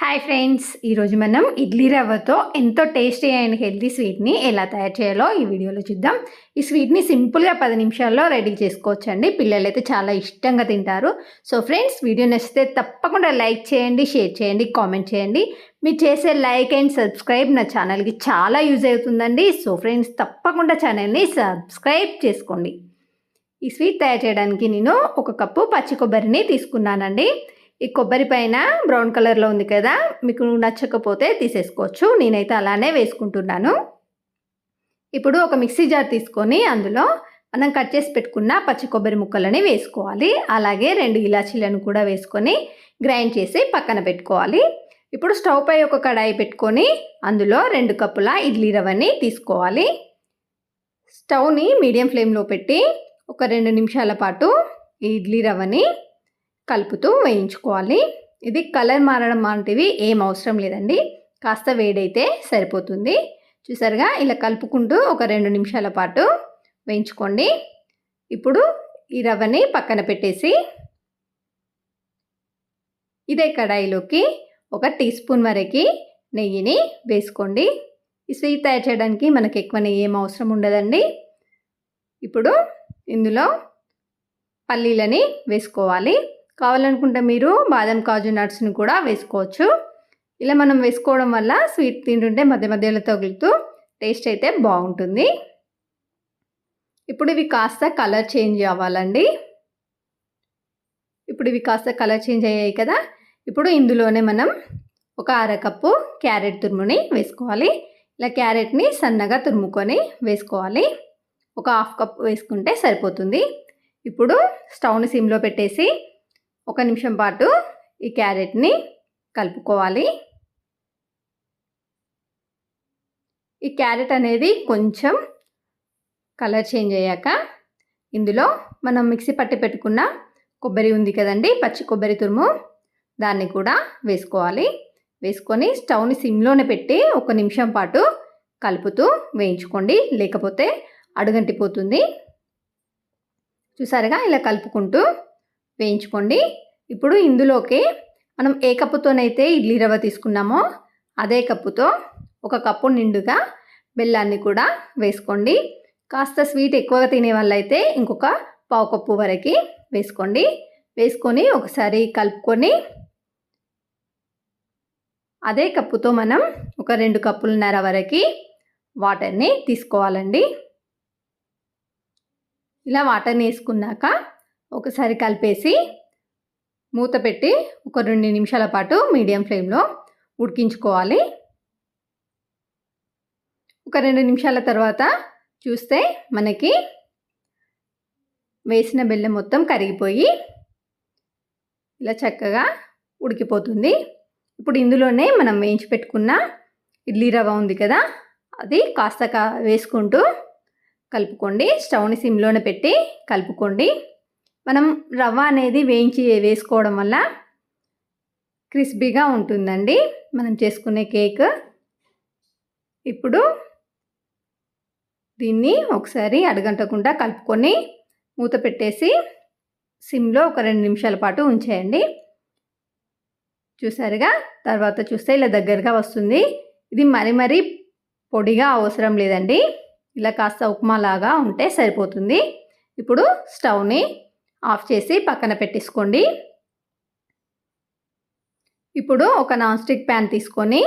Hi friends ఈరోజు మనం ఇడ్లీ రవ్వతో ఎంతో టేస్టీ అండ్ హెల్తీ స్వీట్ని ఎలా తయారు చేయాలో ఈ వీడియోలో చూద్దాం. ఈ స్వీట్ని సింపుల్గా పది నిమిషాల్లో రెడీ చేసుకోవచ్చండి. పిల్లలు అయితే చాలా ఇష్టంగా తింటారు. సో ఫ్రెండ్స్ వీడియో నచ్చితే తప్పకుండా లైక్ చేయండి షేర్ చేయండి కామెంట్ చేయండి. మీరు చేసే లైక్ అండ్ సబ్స్క్రైబ్ నా ఛానల్కి చాలా యూజ్ అవుతుందండి. సో ఫ్రెండ్స్ తప్పకుండా ఛానల్ని సబ్స్క్రైబ్ చేసుకోండి. ఈ స్వీట్ తయారు చేయడానికి నేను ఒక కప్పు పచ్చి కొబ్బరిని తీసుకున్నానండి. ఈ కొబ్బరి పైన బ్రౌన్ కలర్లో ఉంది కదా మీకు నచ్చకపోతే తీసేసుకోవచ్చు. నేనైతే అలానే వేసుకుంటున్నాను. ఇప్పుడు ఒక మిక్సీ జార్ తీసుకొని అందులో మనం కట్ చేసి పెట్టుకున్న పచ్చి కొబ్బరి ముక్కలని వేసుకోవాలి. అలాగే రెండు ఇలాచీలను కూడా వేసుకొని గ్రైండ్ చేసి పక్కన పెట్టుకోవాలి. ఇప్పుడు స్టవ్ పై ఒక కడాయి పెట్టుకొని అందులో రెండు కప్పుల ఇడ్లీ రవ్వని తీసుకోవాలి. స్టవ్ని మీడియం ఫ్లేమ్లో పెట్టి ఒక రెండు నిమిషాల పాటు ఈ ఇడ్లీ రవ్వని కలుపుతూ వేయించుకోవాలి. ఇది కలర్ మారడం లాంటివి ఏం అవసరం లేదండి. కాస్త వేడైతే సరిపోతుంది. చూసారుగా ఇలా కలుపుకుంటూ ఒక రెండు నిమిషాల పాటు వేయించుకోండి. ఇప్పుడు ఈ రవ్వని పక్కన పెట్టేసి ఇదే కడాయిలోకి ఒక టీ స్పూన్ వరకు నెయ్యిని వేసుకోండి. ఈ స్వీట్ తయారు చేయడానికి మనకి ఎక్కువ నెయ్యి ఏం అవసరం ఉండదండి. ఇప్పుడు ఇందులో పల్లీలని వేసుకోవాలి. కావాలనుకుంటే మీరు బాదం కాజు నట్స్ని కూడా వేసుకోవచ్చు. ఇలా మనం వేసుకోవడం వల్ల స్వీట్ తింటుంటే మధ్య మధ్యలో తగులుతూ టేస్ట్ అయితే బాగుంటుంది. ఇప్పుడు ఇవి కాస్త కలర్ చేంజ్ అవ్వాలండి. ఇప్పుడు ఇవి కాస్త కలర్ చేంజ్ అయ్యాయి కదా ఇప్పుడు ఇందులోనే మనం ఒక అరకప్పు క్యారెట్ తురుముని వేసుకోవాలి. ఇలా క్యారెట్ని సన్నగా తురుముకొని వేసుకోవాలి. ఒక హాఫ్ కప్ వేసుకుంటే సరిపోతుంది. ఇప్పుడు స్టవ్ని సిమ్లో పెట్టేసి ఒక నిమిషం పాటు ఈ క్యారెట్ని కలుపుకోవాలి. ఈ క్యారెట్ అనేది కొంచెం కలర్ చేంజ్ అయ్యాక ఇందులో మనం మిక్సీ పట్టి పెట్టుకున్న కొబ్బరి ఉంది కదండి పచ్చి కొబ్బరి తురుము దాన్ని కూడా వేసుకోవాలి. వేసుకొని స్టవ్ని సిమ్లోనే పెట్టి ఒక నిమిషం పాటు కలుపుతూ వేయించుకోండి. లేకపోతే అడుగంటిపోతుంది. చూసారుగా? ఇలా కలుపుకుంటూ వేయించుకోండి. ఇప్పుడు ఇందులోకి మనం ఏ కప్పుతోనైతే ఇడ్లీ రవ్వ తీసుకున్నామో అదే కప్పుతో ఒక కప్పు నిండుగా బెల్లాన్ని కూడా వేసుకోండి. కాస్త స్వీట్ ఎక్కువగా తినే వాళ్ళైతే ఇంకొక పావు కప్పు వరకు వేసుకోండి. వేసుకొని ఒకసారి కలుపుకొని అదే కప్పుతో మనం ఒక రెండు కప్పులున్నర వరకు వాటర్ని తీసుకోవాలండి. ఇలా వాటర్ని వేసుకున్నాక ఒకసారి కలిపేసి మూత పెట్టి ఒక రెండు నిమిషాల పాటు మీడియం ఫ్లేమ్లో ఉడికించుకోవాలి. ఒక రెండు నిమిషాల తర్వాత చూస్తే మనకి వేసిన బెల్లం మొత్తం కరిగిపోయి ఇలా చక్కగా ఉడికిపోతుంది. ఇప్పుడు ఇందులోనే మనం వేయించి పెట్టుకున్న ఇడ్లీ రవ్వ ఉంది కదా అది కాస్త కా వేసుకుంటూ కలుపుకోండి. స్టవ్ని సిమ్లోనే పెట్టి కలుపుకోండి. మనం రవ్వ అనేది వేయించి వేసుకోవడం వల్ల క్రిస్పీగా ఉంటుందండి. మనం చేసుకునే కేక్. ఇప్పుడు దీన్ని ఒకసారి అడగంటకుండా కలుపుకొని మూత పెట్టేసి సిమ్లో ఒక రెండు నిమిషాల పాటు ఉంచేయండి. చూసారుగా? తర్వాత చూస్తే ఇలా దగ్గరగా వస్తుంది. ఇది మరి మరీ పొడిగా అవసరం లేదండి. ఇలా కాస్త ఉప్మా లాగా ఉంటే సరిపోతుంది. ఇప్పుడు స్టవ్ని ఆఫ్ చేసి పక్కన పెట్టేసుకోండి. ఇప్పుడు ఒక నాన్ స్టిక్ ప్యాన్ తీసుకొని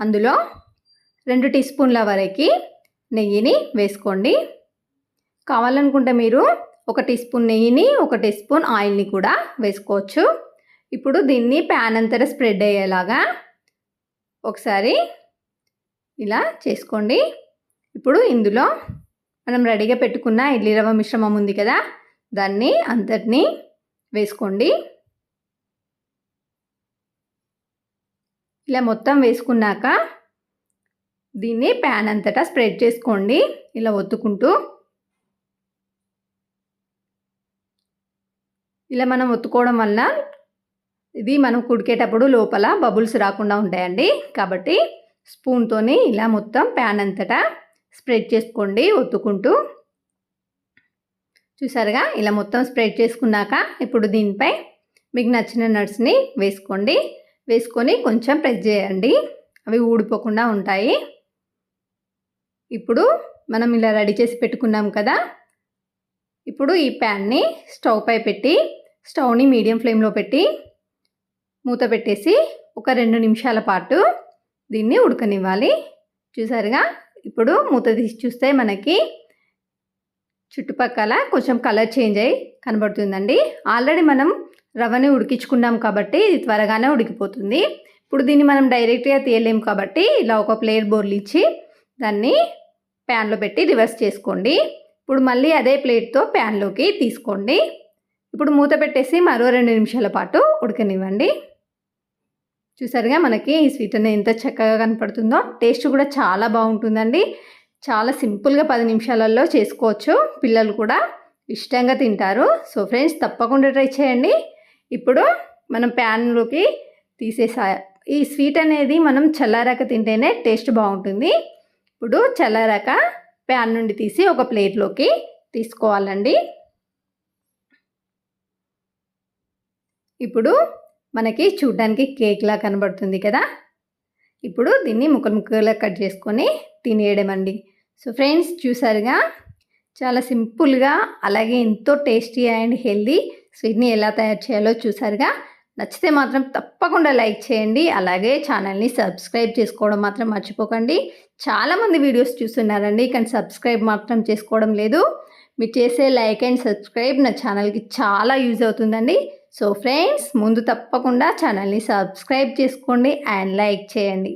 అందులో రెండు టీ స్పూన్ల వరకు నెయ్యిని వేసుకోండి. కావాలనుకుంటే మీరు ఒక టీ స్పూన్ నెయ్యిని ఒక టీ స్పూన్ ఆయిల్ని కూడా వేసుకోవచ్చు. ఇప్పుడు దీన్ని ప్యాన్ అంతటా స్ప్రెడ్ అయ్యేలాగా ఒకసారి ఇలా చేసుకోండి. ఇప్పుడు ఇందులో మనం రెడీగా పెట్టుకున్న ఇడ్లీ రవ్వ మిశ్రమం ఉంది కదా దాన్ని అంతటినీ వేసుకోండి. ఇలా మొత్తం వేసుకున్నాక దీన్ని ప్యాన్ అంతటా స్ప్రెడ్ చేసుకోండి. ఇలా ఒత్తుకుంటూ. ఇలా మనం ఒత్తుకోవడం వల్ల ఇది మనం కుడికేటప్పుడు లోపల బబుల్స్ రాకుండా ఉంటాయండి. కాబట్టి స్పూన్తోని ఇలా మొత్తం ప్యాన్ అంతటా స్ప్రెడ్ చేసుకోండి ఒత్తుకుంటూ. చూసారుగా? ఇలా మొత్తం స్ప్రెడ్ చేసుకున్నాక ఇప్పుడు దీనిపై మీకు నచ్చిన నట్స్ని వేసుకోండి. వేసుకొని కొంచెం ప్రెస్ చేయండి. అవి ఊడిపోకుండా ఉంటాయి. ఇప్పుడు మనం ఇలా రెడీ చేసి పెట్టుకున్నాం కదా? ఇప్పుడు ఈ ప్యాన్ని స్టవ్ పై పెట్టి స్టవ్ని మీడియం ఫ్లేమ్లో పెట్టి మూత పెట్టేసి ఒక రెండు నిమిషాల పాటు దీన్ని ఉడకనివ్వాలి. చూసారుగా? ఇప్పుడు మూత తీసి చూస్తే మనకి చుట్టుపక్కల కొంచెం కలర్ చేంజ్ అయ్యి కనబడుతుందండి. ఆల్రెడీ మనం రవ్వని ఉడికించుకున్నాం కాబట్టి ఇది త్వరగానే ఉడికిపోతుంది. ఇప్పుడు దీన్ని మనం డైరెక్ట్గా తీయలేము కాబట్టి ఇలా ఒక ప్లేట్ బోర్లిచ్చి దాన్ని ప్యాన్లో పెట్టి రివర్స్ చేసుకోండి. ఇప్పుడు మళ్ళీ అదే ప్లేట్తో ప్యాన్లోకి తీసుకోండి. ఇప్పుడు మూత పెట్టేసి మరో రెండు నిమిషాల పాటు ఉడకనివ్వండి. చూసారుగా మనకి ఈ స్వీట్ అనేది ఎంత చక్కగా కనపడుతుందో టేస్ట్ కూడా చాలా బాగుంటుందండి. చాలా సింపుల్గా పది నిమిషాలలో చేసుకోవచ్చు. పిల్లలు కూడా ఇష్టంగా తింటారు. సో ఫ్రెండ్స్ తప్పకుండా ట్రై చేయండి. ఇప్పుడు మనం ప్యాన్లోకి తీసేసా ఈ స్వీట్ అనేది మనం చల్లారాక తింటేనే టేస్ట్ బాగుంటుంది. ఇప్పుడు చల్లారాక ప్యాన్ నుండి తీసి ఒక ప్లేట్లోకి తీసుకోవాలండి. ఇప్పుడు మనకి చూడ్డానికి కేక్లా కనబడుతుంది కదా. ఇప్పుడు దీన్ని ముక్కలు ముక్కలుగా కట్ చేసుకొని తినేయడమండి. సో ఫ్రెండ్స్ చూసారుగా? చాలా సింపుల్గా అలాగే ఎంతో టేస్టీ అండ్ హెల్దీ స్వీట్ని ఎలా తయారు చేయాలో చూసారుగా? నచ్చితే మాత్రం తప్పకుండా లైక్ చేయండి. అలాగే ఛానల్ని సబ్స్క్రైబ్ చేసుకోవడం మాత్రం మర్చిపోకండి. చాలామంది వీడియోస్ చూస్తున్నారండి కానీ సబ్స్క్రైబ్ మాత్రం చేసుకోవడం లేదు. మీరు చేసే లైక్ అండ్ సబ్స్క్రైబ్ నా ఛానల్కి చాలా యూజ్ అవుతుందండి. సో ఫ్రెండ్స్ ముందు తప్పకుండా ఛానల్ని సబ్స్క్రైబ్ చేసుకోండి అండ్ లైక్ చేయండి.